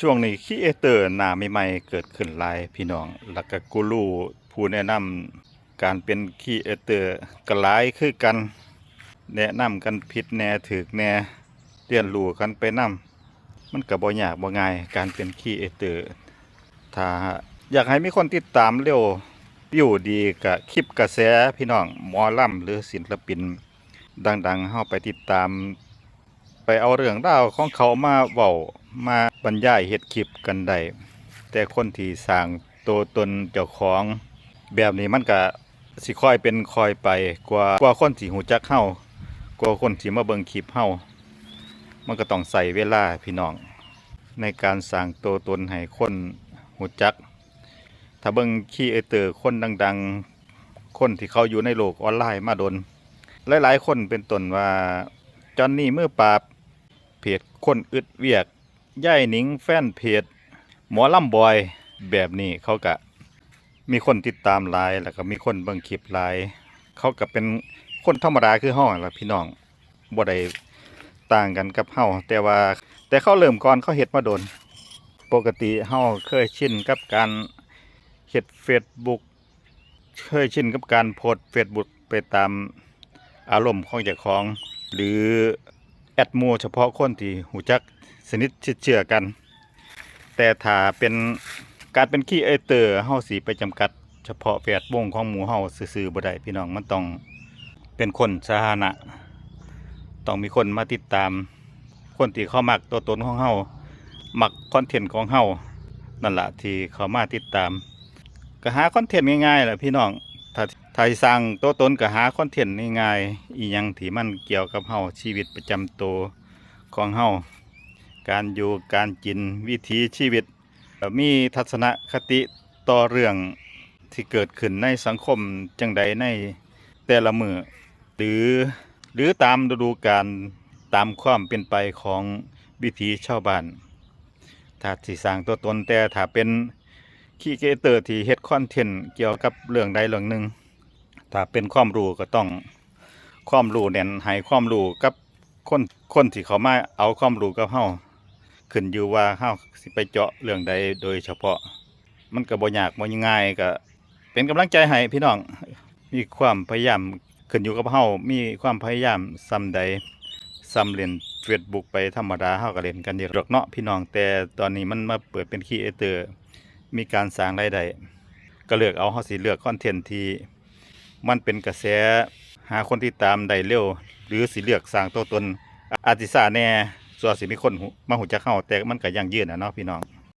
ช่วงนี้คีเอเตอร์หน้าใหม่ๆเกิดขึ้นหลายพี่น้องแล้วก็กูรูผู้แนะนำการเป็นคีเอเตอร์ก็หลายคือกัน แนะนำกันผิดแน่ถูกแน่เรียนรู้กันไปนํมันก็บ่ยากบ่ง่ายการเป็นคีเอเตอร์ถ้าอยากให้มีคนติดตามเร็ววิวดีกับคลิปกระแสพี่น้องหมอล่ำหรือศิลปิน ดังๆเฮาไปติดตาม ไปเอาเรื่องราวของเขามาเว้า มาบรรยายเฮ็ดคลิปกันได้แต่คนที่สร้างตัวตนเจ้าของแบบนี้มันก็สิค่อยเป็นค่อยไปกว่ากว่าคนที่หูจักเฮากว่าคนที่มาเบิ่งคลิปเฮามันก็ต้องใส่เวลาพี่น้อง ในการสร้างตัวตนให้คนหูจัก ถ้าเบิ่งคีเอเตอร์คนดัง ๆ คนที่เขาอยู่ในโลกออนไลน์มาโดน หลายๆ คนเป็นต้นว่าจอนนี่มือปราบเพจคนอึดเวียก ย่ายหนิงแฟนเพจหมอลำบอยแบบนี้เขาก็มีคนติดตามหลายแล้วก็มีคนเบิ่งคลิปหลาย เขาก็เป็นคนธรรมดาคือเฮาล่ะพี่น้องบ่ได้ต่างกันกับเฮาแต่ว่าแต่เขาเริ่มก่อนเขาเฮ็ดมาโดน ปกติเฮาเคยชินกับการเฮ็ด Facebook เคยชินกับการโพสต์ Facebook ไปตามอารมณ์ของเจ้าของ หรือแอดมูเฉพาะคนที่หูจัก สนิทชิดเชื่อกัน แต่ถ้าเป็นการเป็นคีเอเตอร์เฮาสิไปจำกัด เฉพาะแวดวงของหมู่เฮาซื่อๆบ่ได้พี่น้องมันต้องเป็นคนสาธารณะต้องมีคนมาติดตาม คนที่เขามักตัวตนของเฮามักคอนเทนต์ของเฮานั่นแหละที่เขามาติดตาม ก็หาคอนเทนต์ง่ายๆแหละพี่น้องถ้าถ้าสิสร้างตัวตนก็หาคอนเทนต์ง่ายๆอีหยังที่มันเกี่ยวกับเฮาชีวิตประจำตัวของเฮา การอยู่การกินวิถีชีวิต มีทัศนคติต่อเรื่องที่เกิดขึ้นในสังคมจังใดในแต่ละมือหรือหรือตามฤดูกาลตามความเป็นไปของวิถีชาวบ้านถ้าสิสร้างตัวตนแต่ถ้าเป็นคีเกเตอร์ที่เฮ็ดคอนเทนต์เกี่ยวกับเรื่องใดเรื่องหนึ่งถ้าเป็นความรู้ก็ต้องความรู้เน้นให้ความรู้กับคนคนที่เขามาเอาความรู้กับเฮา ขึ้นอยู่ว่าเฮาสิไปเจาะเรื่องใดโดยเฉพาะ มันก็บ่ยากบ่ง่ายก็เป็นกำลังใจให้พี่น้องมีความพยายามขึ้นอยู่กับเฮามีความพยายามซ้ำใดซ้ำเล่น Facebook ไปธรรมดาเฮาก็เล่นกันอยู่ดอกเนาะพี่น้องแต่ตอนนี้มันมาเปิดเป็นคีเอเตอร์มีการสร้างรายได้ก็เลือกเอาเฮาสิเลือกคอนเทนต์ที่มันเป็นกระแสหาคนที่ตามได้เร็ว หรือสิเลือกสร้างตัวตนอาจสิซ่าแน่ ส่วนสิมีคนหูมาหูจะเข้าแต่มันก็ยังยืนอะเนาะพี่น้อง